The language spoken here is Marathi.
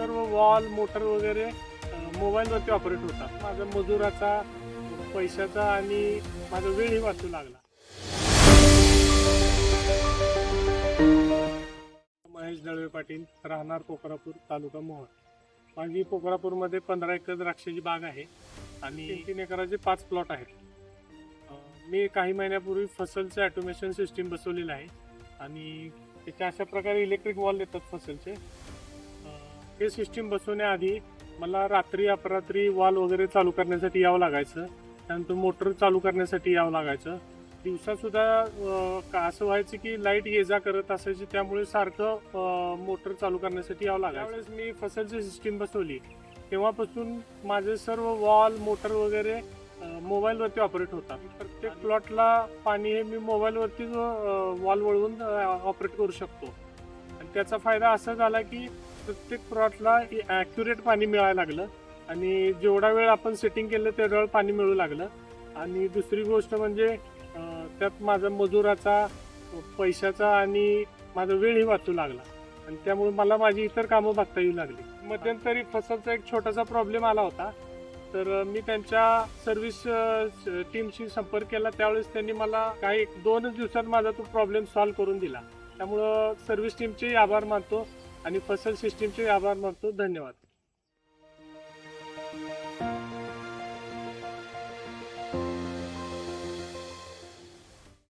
सर्व वॉल मोटर वगैरे मोबाईलवरती ऑपरेट होतात. माझा मजुराचा पैशाचा आणि माझा वेळही वाचू लागला. महेश दळवे पाटील राहणार कोकरापूर तालुका मोहळ. माझी कोकरापूरमध्ये पंधरा एकर द्राक्षाची बाग आहे आणि तीन तीन एकराचे पाच प्लॉट आहेत. मी काही महिन्यापूर्वी फसलचं ॲटोमेशन सिस्टीम बसवलेलं आहे आणि त्याच्या अशा प्रकारे इलेक्ट्रिक वॉल येतात फसलचे. हे सिस्टीम बसवण्याआधी मला रात्री अपरात्री वॉल वगैरे चालू करण्यासाठी यावं लागायचं. त्यानंतर मोटर चालू करण्यासाठी यावं लागायचं. दिवसासुद्धा का- असं व्हायचं की लाइट ये जा करत असायची त्यामुळे सारखं मोटर चालू करण्यासाठी यावं लागायचं. त्यावेळेस मी फसलची सिस्टीम बसवली. तेव्हापासून माझे सर्व वॉल मोटर वगैरे मोबाईलवरती ऑपरेट होतात प्रत्येक प्लॉटला पाणी हे मी मोबाईलवरती वॉल वळवून ऑपरेट करू शकतो. आणि त्याचा फायदा असा झाला की प्रत्येक प्लॉटला ॲक्युरेट पाणी मिळायला लागलं. आणि जेवढा वेळ आपण सेटिंग केलं तेवढा वेळ पाणी मिळू लागलं. आणि दुसरी गोष्ट म्हणजे त्यात माझा मजुराचा पैशाचा आणि माझा वेळही वाचू लागला. आणि त्यामुळे मला माझी इतर कामं बघता येऊ लागली. मध्यंतरी फसलचा एक छोटासा प्रॉब्लेम आला होता. तर मी त्यांच्या सर्व्हिस टीमशी संपर्क केला. त्यावेळेस त्यांनी मला काही दोनच दिवसात माझा तो प्रॉब्लेम सॉल्व्ह करून दिला. त्यामुळं सर्व्हिस टीमचेही आभार मानतो. आणि फसल सिस्टीमचे आभार मानतो. धन्यवाद.